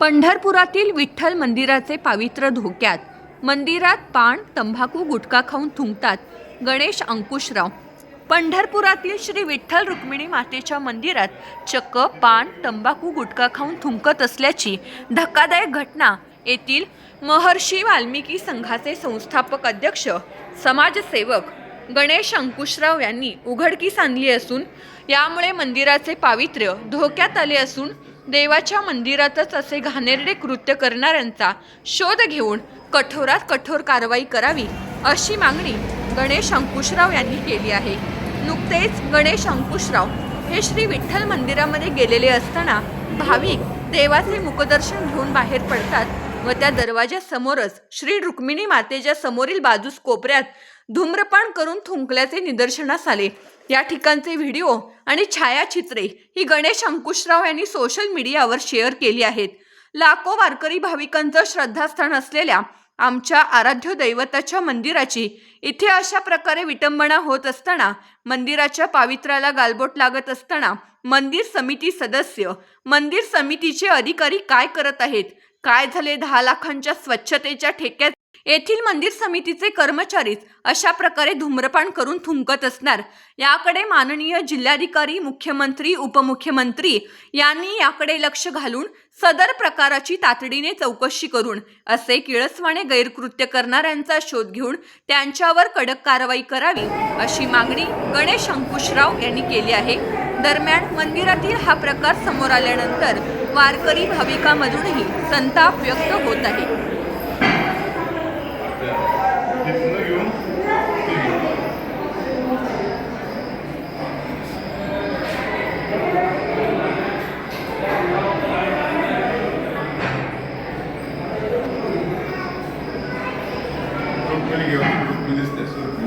पंढरपुरातील विठ्ठल मंदिराचे पावित्र्य धोक्यात. मंदिरात पान तंबाखू गुटखा खाऊन थुंकतात गणेश अंकुशराव. पंढरपुरातील श्री विठ्ठल रुक्मिणी मातेच्या मंदिरात चक्क पान तंबाखू गुटखा खाऊन थुंकत असल्याची धक्कादायक घटना येथील महर्षी वाल्मिकी संघाचे संस्थापक अध्यक्ष समाजसेवक गणेश अंकुशराव यांनी उघडकीस आणली असून यामुळे मंदिराचे पावित्र्य धोक्यात आले असून देवाच्या मंदिरातच असे घाणेरडे कृत्य करणाऱ्यांचा शोध घेऊन कठोरात कठोर कारवाई करावी अशी मागणी गणेश अंकुशराव यांनी केली आहे. नुकतेच गणेश अंकुशराव हे श्री विठ्ठल मंदिरामध्ये गेलेले असताना भाविक देवाचे मुखदर्शन घेऊन बाहेर पडतात व त्या दरवाजासमोरच श्री रुक्मिणी मातेच्या समोरील बाजूस कोपऱ्यात धूम्रपान करून थुंकल्याचे निदर्शनास आले. या ठिकाणचे व्हिडिओ आणि छायाचित्रे ही गणेश अंकुशराव यांनी सोशल मीडियावर शेअर केली आहेत. लाखो वारकरी भाविकांचं श्रद्धास्थान असलेल्या आमच्या आराध्य दैवताच्या मंदिराची इथे अशा प्रकारे विटंबना होत असताना मंदिराच्या पावित्र्याला गालबोट लागत असताना मंदिर समिती सदस्य मंदिर समितीचे अधिकारी काय करत आहेत? काय झाले दहा लाखांच्या स्वच्छतेच्या ठेक्यात? येथील मंदिर समितीचे कर्मचारीच अशा प्रकारे धूम्रपान करून थुंकत असणार. याकडे माननीय जिल्हाधिकारी मुख्यमंत्री उपमुख्यमंत्री यांनी याकडे लक्ष घालून सदर प्रकाराची तातडीने चौकशी करून असे किळसवाणे गैरकृत्य करणाऱ्यांचा शोध घेऊन त्यांच्यावर कडक कारवाई करावी अशी मागणी गणेश अंकुशराव यांनी केली आहे. दरम्यान मंदिरातील हा प्रकार समोर आल्यानंतर वारकरी भाविकांमधूनही संताप व्यक्त होत आहे. तिथनं घेऊन ते घेऊन रुक्मिणी घेऊन रुक्मिणीच ते सुरू